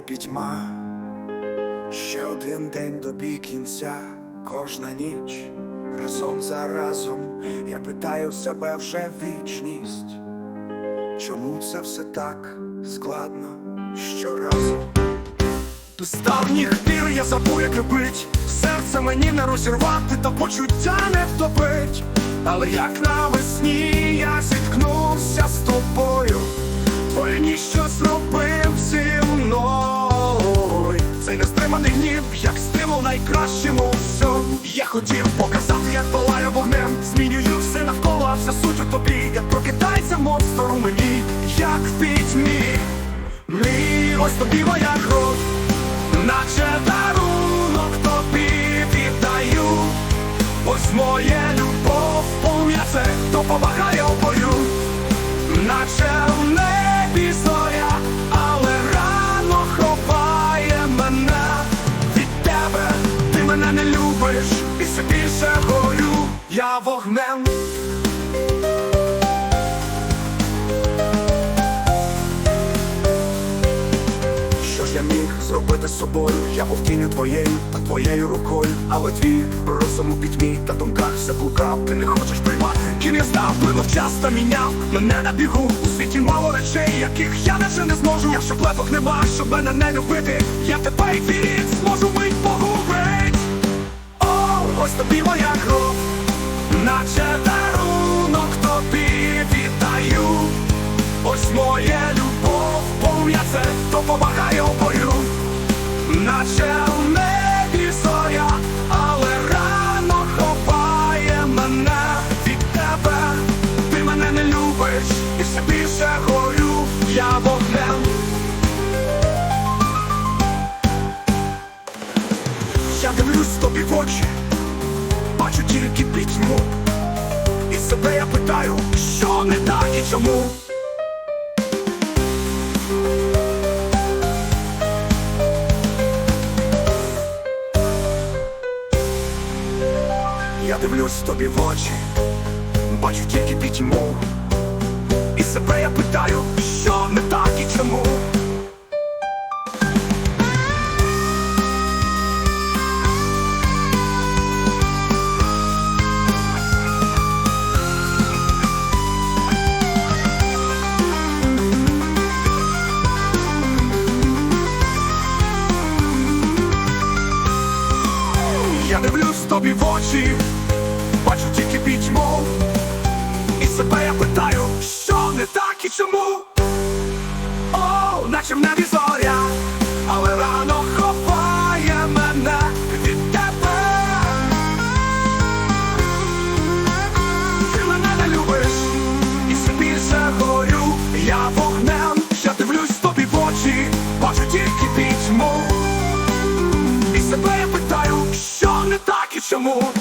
пітьма, ще один день добі кінця, кожна ніч разом за разом я питаю себе вже вічність, чому це все так складно щоразу? З давніх пір я забув, як любить Серце мені не розірвати, та почуття не втопить. Але як навесні найкращому всьому. Я хотів показати, як палаю вогнем, змінюю все навколо, вся суть у тобі, як прокидається монстр у мені, як в пітьмі. Мій ось тобі моя кров, наче дарунок тобі віддаю. Ось моє я вогнем. Що ж я міг зробити з собою? Я був тінню твоєю та твоєю рукою, але твій розум у пітьмі та думках все блукав, ти не хочеш приймати. Ким я став, плинув час та міняв мене на бігу. У світі мало речей, яких я вже не зможу. Якщо плеток нема, щоб мене не любити, я тебе і твій рід зможу мить погубить. О, ось тобі моя кров, наче дарунок тобі віддаю. Ось моє любов, полум'я це допомагає у бою, наче в небі зоря, але рано ховає мене від тебе, ти мене не любиш, і все більше горю, я вогнем. Я дивлюсь тобі в очі, бачу тільки пітьму, і себе я питаю, що не так і чому. Я дивлюсь тобі в очі, бачу тільки пітьму І себе я питаю, що не так і чому тобі в очі, бачу тільки пітьму. І себе я питаю, що не так і чому? О, наче в небі зоря, але рано ховає мене від тебе. Ти мене не любиш, і все більше горю, я вогнем, я дивлюсь тобі в очі, бачу тільки пітьму так і чому?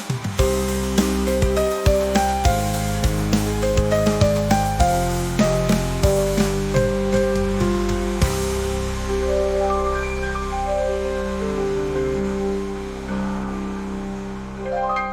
you